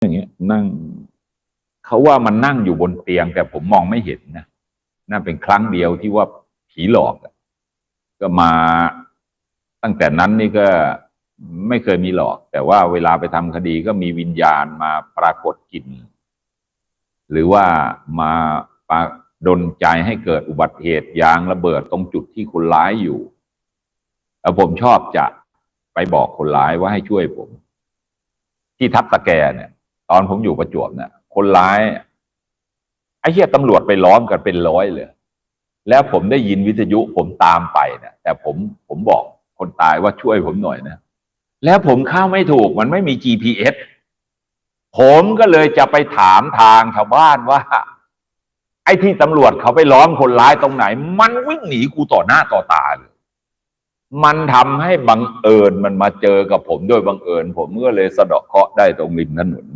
อย่างเงี้ยนั่งเขาว่ามันนั่งอยู่บนเตียง แต่ผมมองไม่เห็นนะนั่นเป็นครั้งเดียวที่ว่าผีหลอกก็มาตั้งแต่นั้นนี่ก็ไม่เคยมีหลอก แต่ว่าเวลาไปทำคดีก็มีวิญญาณมาปรากฏกิน หรือว่ามาปาดนใจให้เกิดอุบัติเหตุยางระเบิดตรงจุดที่คนร้ายอยู่แล้วผมชอบจะไปบอกคนร้ายว่าให้ช่วยผม ที่ทับตะแกเนี่ย ตอนผมอยู่ประจวบเนี่ยคนร้ายไอ้เหี้ยตำรวจไปล้อมกันเป็นร้อยเลย แล้วผมได้ยินวิทยุผมตามไปเนี่ยแต่ผมผมบอกคนตายว่าช่วยผมหน่อยนะ แล้วผมเข้าไม่ถูกมันไม่มี GPS ผมก็เลยจะไปถามทางชาวบ้านว่า ไอ้ที่ตำรวจเขาไปล้อมคนร้ายตรงไหน มันวิ่งหนีกูต่อหน้าต่อตาเลย มันทำให้บังเอิญมันมาเจอกับผมโดยบังเอิญ ผมก็เลยสะเดาะเคราะห์ได้ตรงริมถนน